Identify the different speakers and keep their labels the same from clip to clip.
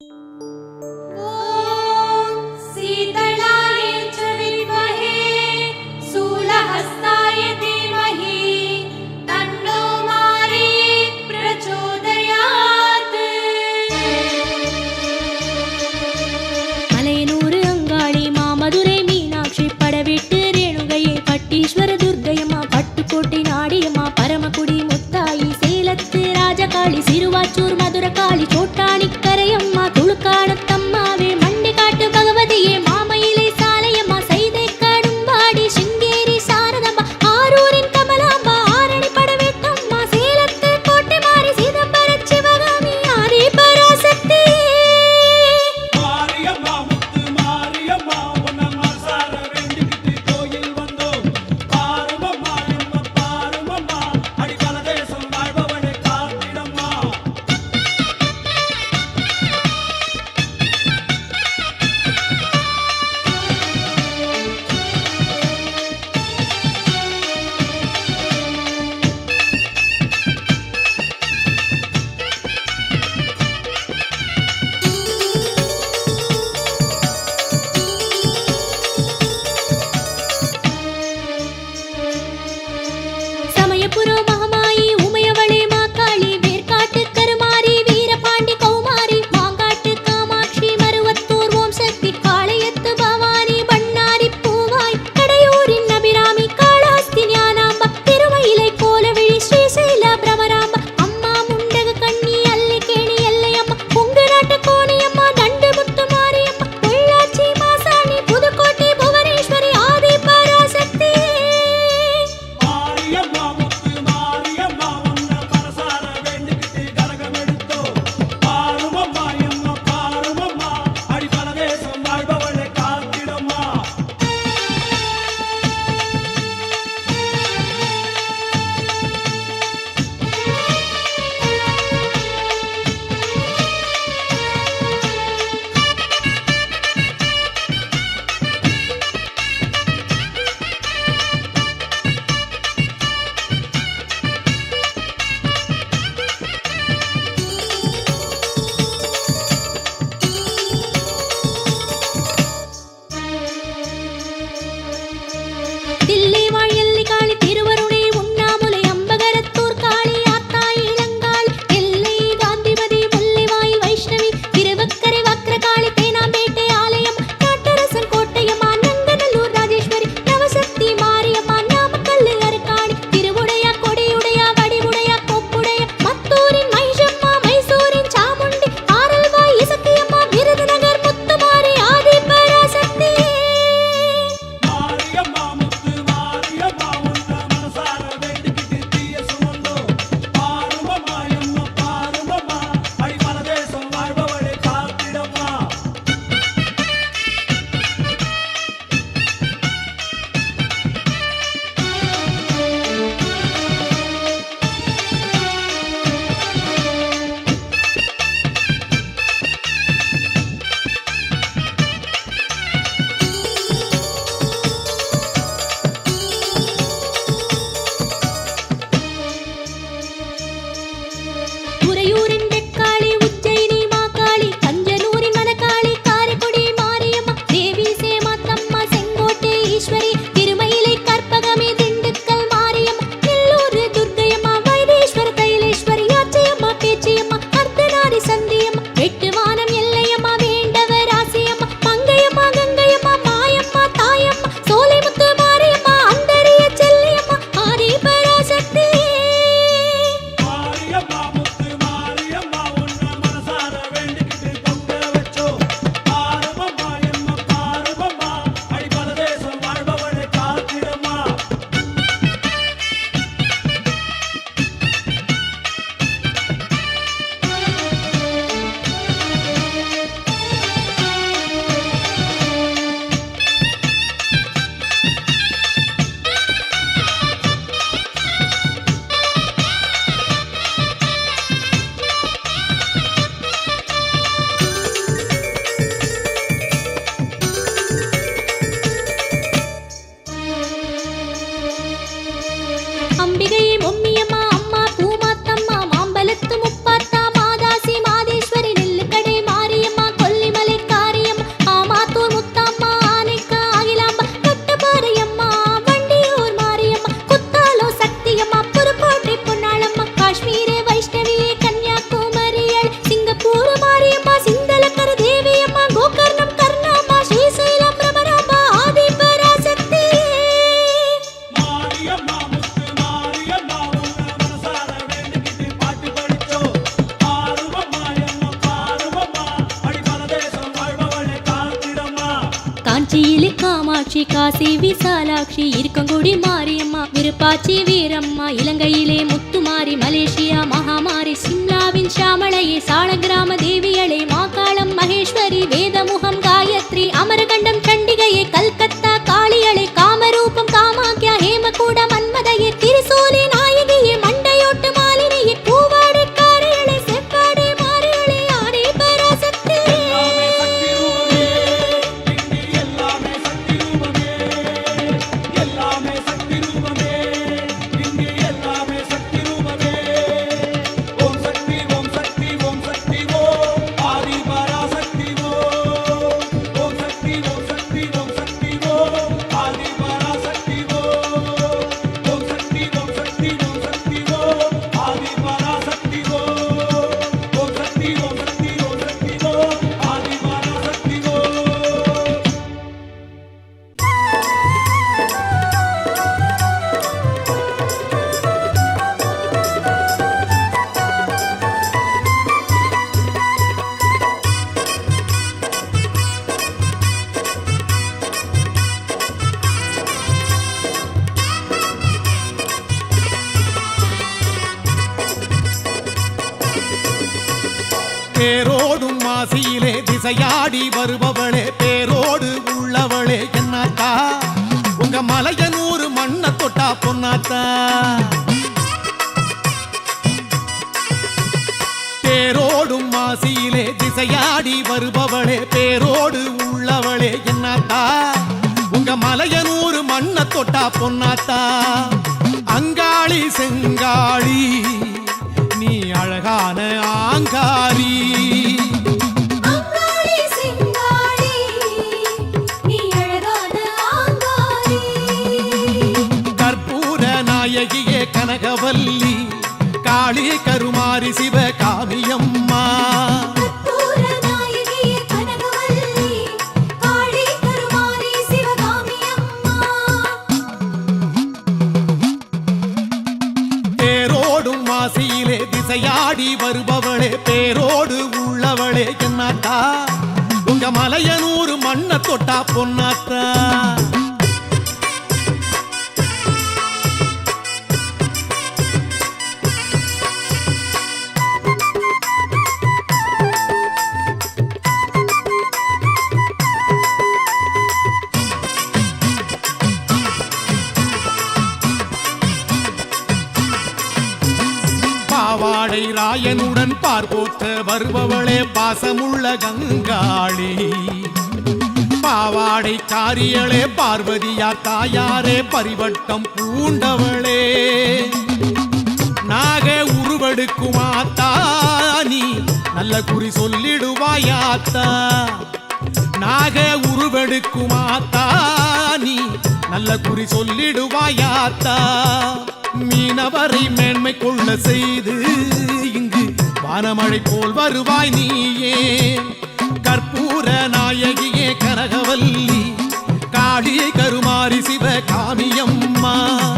Speaker 1: you இசையாடி வருபவளே பேரோடு உள்ளவளே என்னாத்தா உங்க மலையனூர் மண்ண தொட்டா பொன்னாத்தா பேரோடும் மாசியிலே திசையாடி வருபவளே பேரோடு உள்ளவளே என்னாத்தா உங்க மலையனூர் மண்ண தொட்டா பொன்னாத்தா அங்காளி செங்காளி விளையாடி வருபவளே பேரோடு உள்ளவளே என்னாத்தா உங்க மலையனூர் மண்ண தொட்டா பொன்னாத்தா பார் பார்போத்த வருபவளே பாசமுள்ள கங்காளி. பாவாடை காரியளே பார்வதியா தாயாரே பரிவட்டம் பூண்டவளே. நாக உருவெடுக்குமாத்தா நீ? நல்ல குறி சொல்லிடுவாயாத்தா நாக உருவெடுக்குமாத்தா நீ? நல்ல குறி சொல்லிடுவாயாத்தா மீனவரை மேன்மை கொள்ள செய்து இங்கு வானமழை போல் வருவாய் நீயே. கற்பூர நாயகியே கனகவல்லி. காளி கருமாரி சிவ காமியம்மா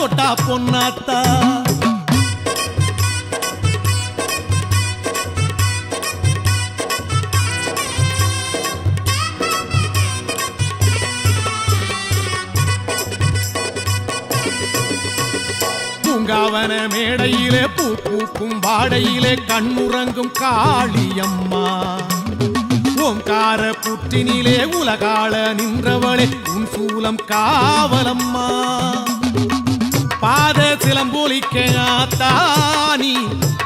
Speaker 1: தொட்டா பொன்னாத்தா பூங்காவன மேடையிலே பூ பூக்கும் வாடையிலே கண்ணுறங்கும் காளியம்மா. ஓங்கார புற்றினிலே உலகாள நின்றவளே உன் சூலம் காவலம்மா. பாத சிலம்பொலிக்க ஆத்தா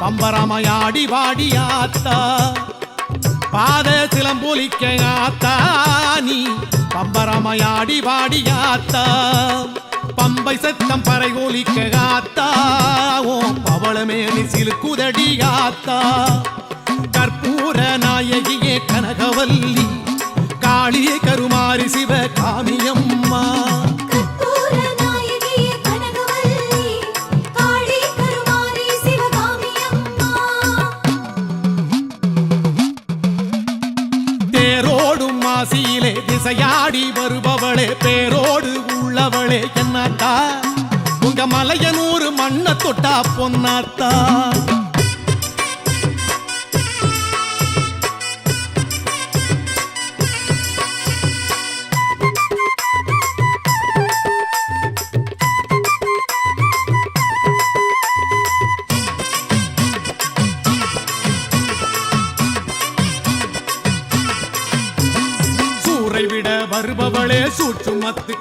Speaker 1: பம்பரமையாடி வாடி ஆத்தா. பாத சிலம்பொலிக்க ஆத்தா பம்பரமையாடி வாடி ஆத்தா. பம்பை சத்தம் பறை ஒலிக்க ஆத்தா ஓ பவளமேனி சிலுக்குதடி ஆத்தா.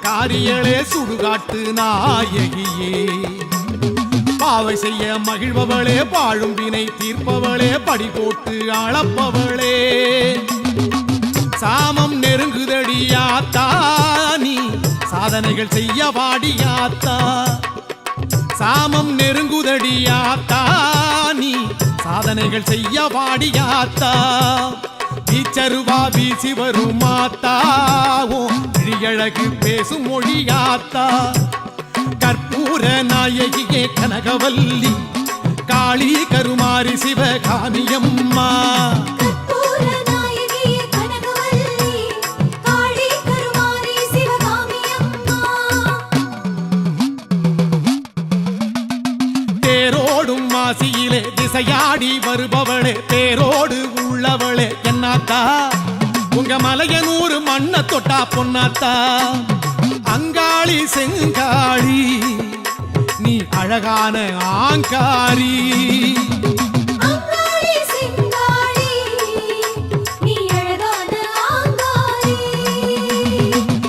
Speaker 1: காரியளே சுடுகாட்டு நாயகியே. பாவை செய்ய மகிழ்பவளே பாழும் வினை தீர்ப்பவளே படி போட்டு அளப்பவளே. சாமம் நெருங்குதடியாத்தா நீ சாதனைகள் செய்ய வாடியாத்தா சாமம் நெருங்குதடியாத்தா நீ சாதனைகள் செய்ய வாடியாத்தா வீச்சருவா வீசி வரும் மாத்தா. ஓ விழியழகு பேசும் மொழியாத்தா. கற்பூர நாயகியே கனகவல்லி. காளி கருமாரி சிவகாமியம்மா. தேரோடும் மாசியிலே திசையாடி வருபவளே தேரோடு என்னாத்தா உங்க மலையனூர் மண்ணை தொட்டா பொன்னாத்தா. அங்காளி செங்காளி நீ அழகான ஆங்காரி.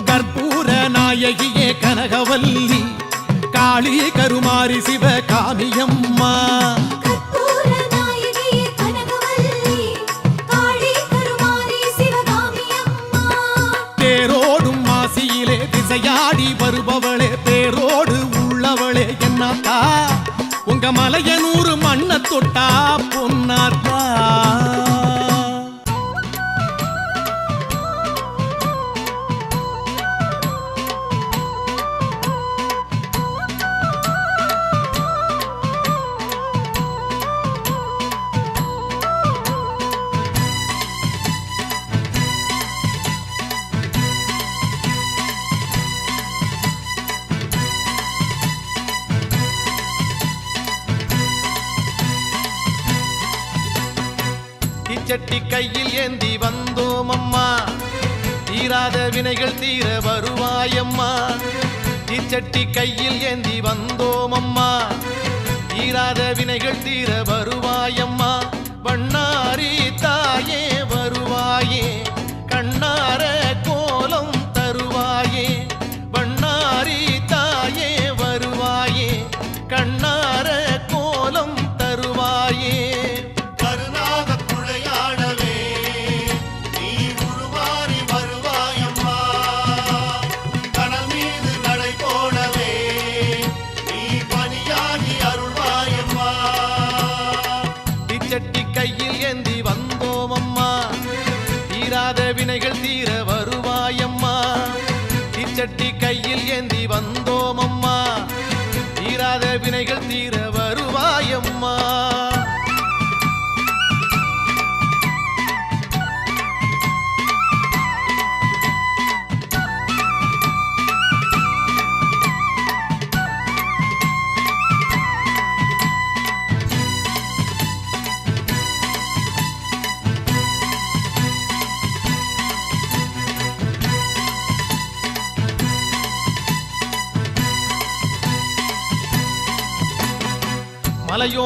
Speaker 1: கற்பூர நாயகியே கனகவல்லி காளி கருமாரி சிவகாமியம்மா.
Speaker 2: கற்பூர
Speaker 1: இச்சட்டி கையில் ஏந்தி வந்தோம் அம்மா தீராத வினைகள் தீர வருவாயம்மா. இச்சட்டி கையில் ஏந்தி வந்தோம் அம்மா தீராத வினைகள் தீர வருவாயம்மா. வண்ணாரி தாயே வருவாயே. தீராத வினைகள் தீர வருவாயம்மா.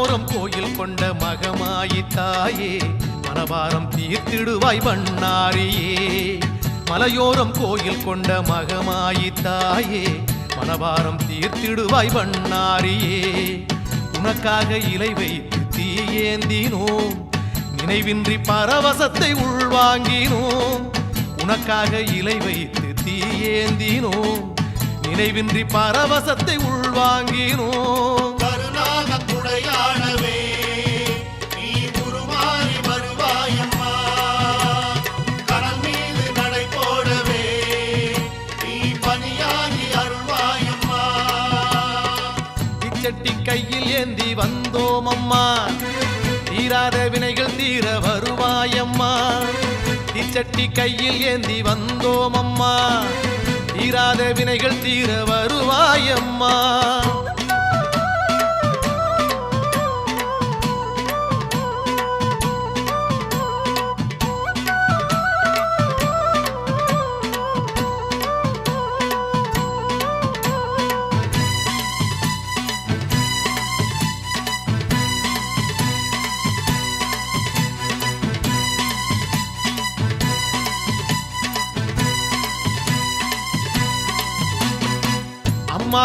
Speaker 1: மலையோரம் கோயில் கொண்ட மகமாயி தாயே மனபாரம் தீர்த்திடுவாய் வண்ணாரியே. மலையோரம் கோயில் கொண்ட மகமாயி தாயே மனபாரம் தீர்த்திடுவாய் வண்ணாரியே. உனக்காக இலை வைத்து தீயேந்தினோம் நினைவின்றி பரவசத்தை உள்வாங்கினோம். உனக்காக இலை வைத்து தீயேந்தினோம் நினைவின்றி பரவசத்தை உள்வாங்கினோம். கையில் ஏந்தி வந்தோம் அம்மா தீராத வினைகள் தீர வருவாயம்மா. தீச்சட்டி கையில் ஏந்தி வந்தோம் அம்மா தீராத வினைகள் தீர வருவாயம்மா.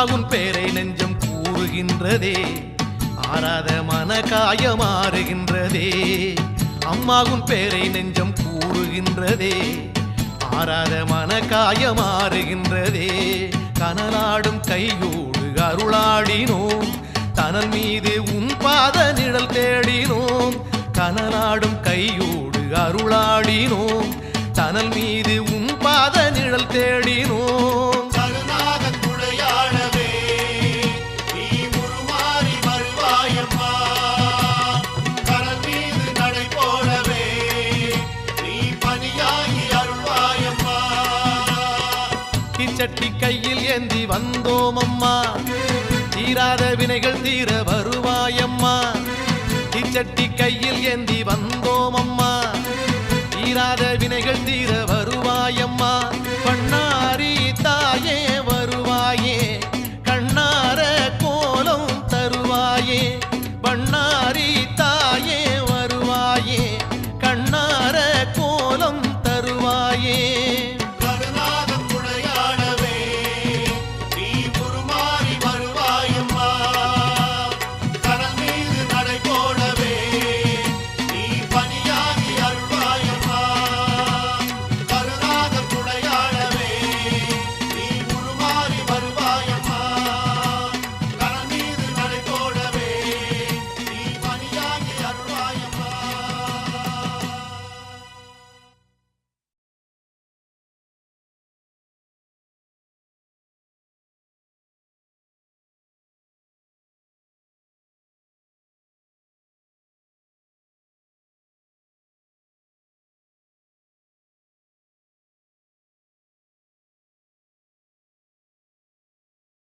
Speaker 1: உன் பேரை நெஞ்சம் கூறுகின்றதே ஆறாத மன காயமாறுகின்றதே அம்மாவுன் பேரை நெஞ்சம் கூறுகின்றதே. ஆறாத மன காயமாறுகின்றதே கனலாடும் கையோடு அருளாடினோம். தனல் மீது உன் பாத நிழல் தேடினோம். கனலாடும் கையோடு அருளாடினோம். தனல் மீது உன் பாத நிழல் தேடினோம். தீராத தீர வருவாயம்மா. தீச்சட்டி கையில் ஏந்தி வந்தோம் அம்மா தீராத வினைகள் தீர வருவாயம்மா